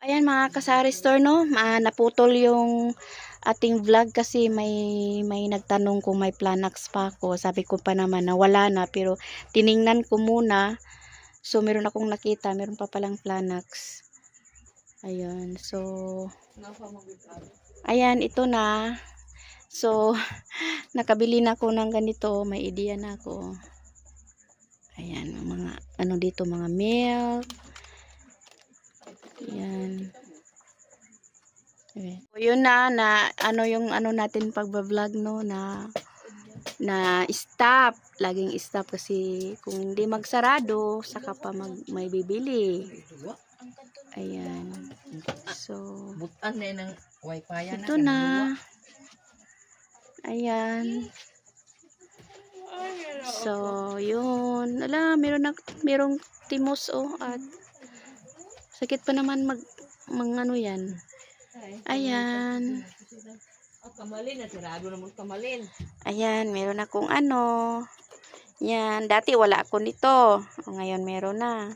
Ayan mga kasari store no, Ma- naputol yung ating vlog kasi may may nagtanong kung may Planax pa ako. Sabi ko pa naman na wala na pero tiningnan ko muna. So meron akong nakita, meron pa palang Planax. Ayan, so Ayan, ito na. So nakabili na ako ng ganito, may idea na ako. Ayan, mga ano dito, mga milk. Ayan. Okay. Yun na, na, ano yung ano natin pagbablog no, na, na stop. Laging stop kasi kung hindi magsarado, saka pa mag, may bibili. Ayan. So, Butan na ng wifi yan. ito na. Ayan. So, yun. Ala, meron na, merong timos oh, at sakit pa naman mag, mang ano yan. Ayan. Oh, kamalin na. Sirado naman kamalin. Ayan, meron akong ano. Yan, dati wala ako nito. O, ngayon meron na.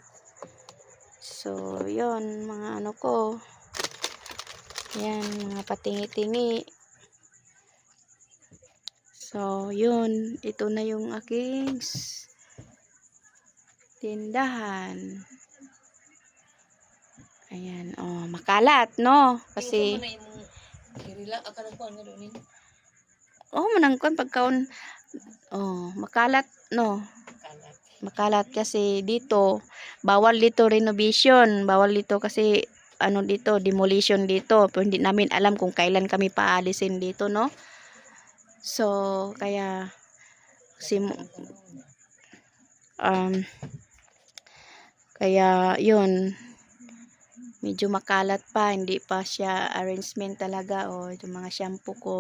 So, yun, mga ano ko. Yan, mga patingi-tingi. So, yun. Ito na yung aking tindahan. Ayan, oh, makalat, no? Kasi, oh, manangkon pagkaon, oh, makalat, no? Kalat. makalat kasi dito bawal dito renovation bawal dito kasi ano dito demolition dito pero hindi namin alam kung kailan kami paalisin dito no so kaya sim um kaya yun medyo makalat pa hindi pa siya arrangement talaga o oh, itong mga shampoo ko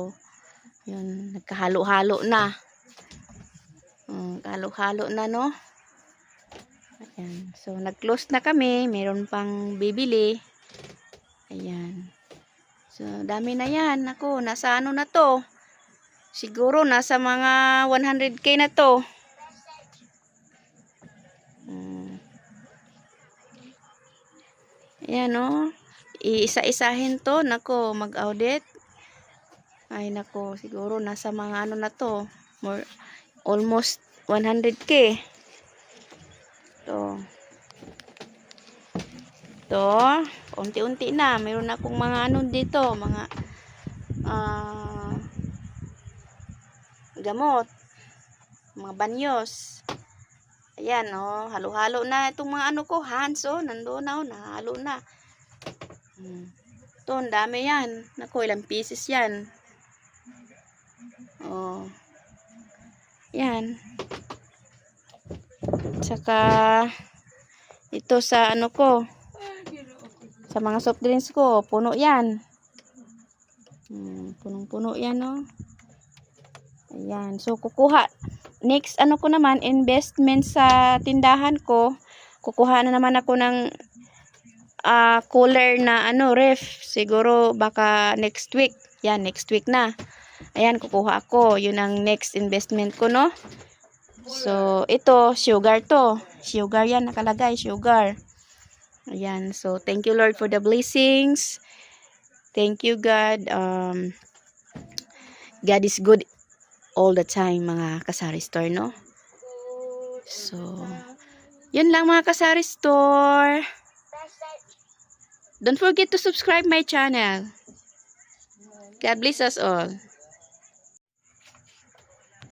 yun nagkahalo-halo na um, halo-halo na no Ayan. So, nag-close na kami. Meron pang bibili. Ayan. So, dami na yan. Ako, nasa ano na to? Siguro, nasa mga 100k na to. Mm. Ayan, oh. Iisa-isahin to. Nako, mag-audit. Ay, nako. Siguro, nasa mga ano na to. More, almost 100k. To. To, unti-unti na. Meron akong mga ano dito, mga ah gamot, mga banyos. Ayan, oh, halo-halo na itong mga ano ko, hands, oh, nandoon na, oh, nahalo na. Hmm. Ito, ang dami yan. Naku, ilang pieces yan. Oh. Yan. Tsaka, ito sa ano ko, sa mga soft drinks ko, puno yan. Hmm, punong-puno yan, no. Ayan. So, kukuha. Next, ano ko naman, investment sa tindahan ko. Kukuha na naman ako ng ah cooler na ano, ref. Siguro, baka next week. Yan, next week na. Ayan, kukuha ako. Yun ang next investment ko, no. So, ito, sugar to. Sugar yan, nakalagay, sugar. Ayan, so, thank you Lord for the blessings. Thank you God. Um, God is good all the time, mga kasari store, no? So, yun lang mga kasari store. Don't forget to subscribe my channel. God bless us all.